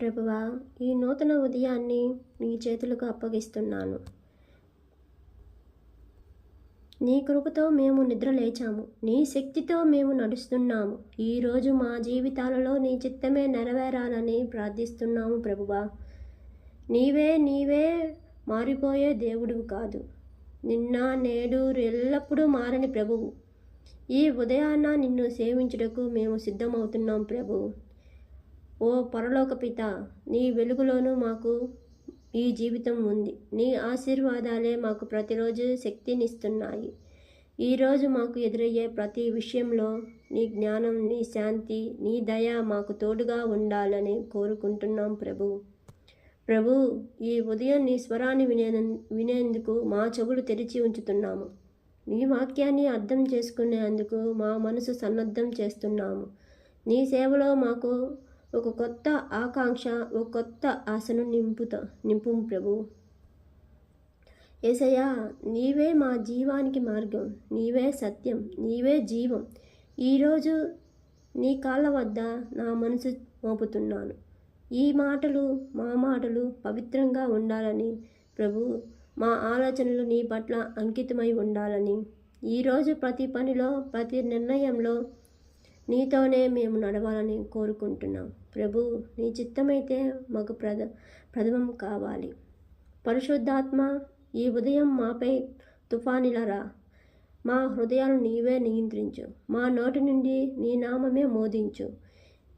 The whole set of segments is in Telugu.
ప్రభువా ఈ నూతన ఉదయాన్ని నీ చేతులకు అప్పగిస్తున్నాను. నీ కృపతో మేము నిద్ర లేచాము. నీ శక్తితో మేము నడుస్తున్నాము. ఈరోజు మా జీవితాలలో నీ చిత్తమే నెరవేరాలని ప్రార్థిస్తున్నాము ప్రభువా. నీవే నీవే మారిపోయే దేవుడు కాదు. నిన్న నేడు ఎల్లప్పుడూ మారని ప్రభువు. ఈ ఉదయాన్న నిన్ను సేవించుటకు మేము సిద్ధమవుతున్నాం ప్రభువు ఓ పరలోక పిత నీ వెలుగులోనూ మాకు ఈ జీవితం ఉంది. నీ ఆశీర్వాదాలే మాకు ప్రతిరోజు శక్తినిస్తున్నాయి. ఈరోజు మాకు ఎదురయ్యే ప్రతి విషయంలో నీ జ్ఞానం నీ శాంతి నీ దయ మాకు తోడుగా ఉండాలని కోరుకుంటున్నాం ప్రభు. ప్రభు ఈ ఉదయం నీ స్వరాన్ని వినే వినేందుకు మా చెవులు తెరిచి ఉంచుతున్నాము. నీ వాక్యాన్ని అర్థం చేసుకునేందుకు మా మనసు సన్నద్ధం చేస్తున్నాము. నీ సేవలో మాకు ఒక కొత్త ఆకాంక్ష ఒక కొత్త ఆశను నింపుతా నింపు ప్రభు. ఏసయ్యా నీవే మా జీవానికి మార్గం నీవే సత్యం నీవే జీవం. ఈరోజు నీ కాళ్ళ వద్ద నా మనసు మోపుతున్నాను. ఈ మాటలు మా మాటలు పవిత్రంగా ఉండాలని ప్రభు మా ఆలోచనలు నీ పట్ల అంకితమై ఉండాలని. ఈరోజు ప్రతి పనిలో ప్రతి నిర్ణయంలో నీతోనే మేము నడవాలని కోరుకుంటున్నాం. ప్రభు నీ చిత్తమైతే మాకు ప్రథ ప్రథమం కావాలి. పరిశుద్ధాత్మ ఈ ఉదయం మాపై తుఫానిలరా. మా హృదయాలు నీవే నియంత్రించు. మా నోటి నుండి నీ నామమే మోదించు.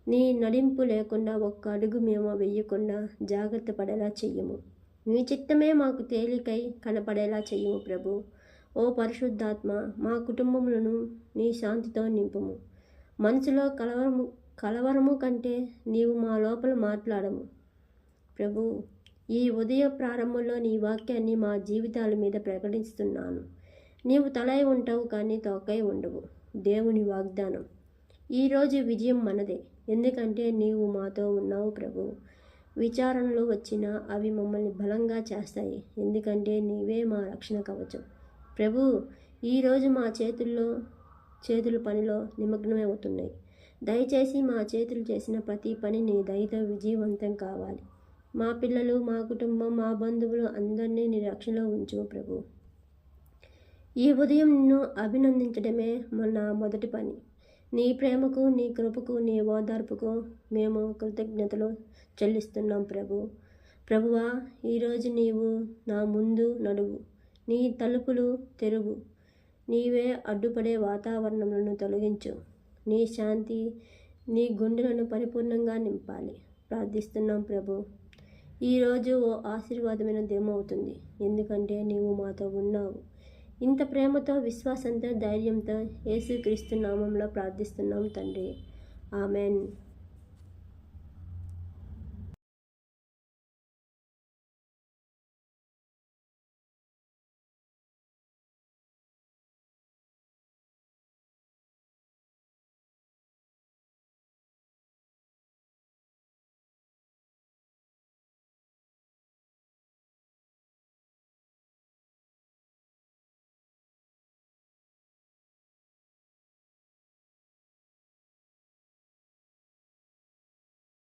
నీ నడింపు లేకుండా ఒక్క అడుగు మేము వెయ్యకుండా జాగ్రత్త పడేలా చెయ్యము. నీ చిత్తమే మాకు తేలికై కనపడేలా చెయ్యము ప్రభు. ఓ పరిశుద్ధాత్మ మా కుటుంబములను నీ శాంతితో నింపుము. మనసులో కలవరము కలవరము కంటే నీవు మా లోపల మాట్లాడము. ప్రభు ఈ ఉదయ ప్రారంభంలో నీ వాక్యాన్ని మా జీవితాల మీద ప్రకటిస్తున్నాను. నీవు తలై ఉంటావు కానీ తోకై ఉండవు. దేవుని వాగ్దానం. ఈరోజు విజయం మనదే. ఎందుకంటే నీవు మాతో ఉన్నావు ప్రభు. విచారణలు వచ్చినా అవి మమ్మల్ని బలంగా చేస్తాయి. ఎందుకంటే నీవే మా రక్షణ కవచం. ప్రభు ఈరోజు మా చేతుల్లో చేతులు పనిలో నిమగ్నమై అవుతున్నాయి దయచేసి మా చేతులు చేసిన ప్రతి పని నీ దయతో విజయవంతం కావాలి. మా పిల్లలు మా కుటుంబం మా బంధువులు అందరినీ నీ రక్షణలో ఉంచు ప్రభు. ఈ ఉదయం నిన్ను అభినందించడమే మన మొదటి పని. నీ ప్రేమకు నీ కృపకు నీ ఓదార్పుకు మేము కృతజ్ఞతలు చెల్లిస్తున్నాం ప్రభు. ప్రభువా ఈరోజు నీవు నా ముందు నడువు. నీ తలుపులు తెరువు. నీవే అడ్డుపడే వాతావరణములను తొలగించు. నీ శాంతి నీ గుండెలను పరిపూర్ణంగా నింపాలి. ప్రార్థిస్తున్నాం ప్రభు. ఈరోజు ఓ ఆశీర్వాదమైన దినమవుతుంది ఎందుకంటే నీవు మాతో ఉన్నావు. ఇంత ప్రేమతో విశ్వాసంతో ధైర్యంతో యేసుక్రీస్తు నామంలో ప్రార్థిస్తున్నాం తండ్రి. ఆమెన్.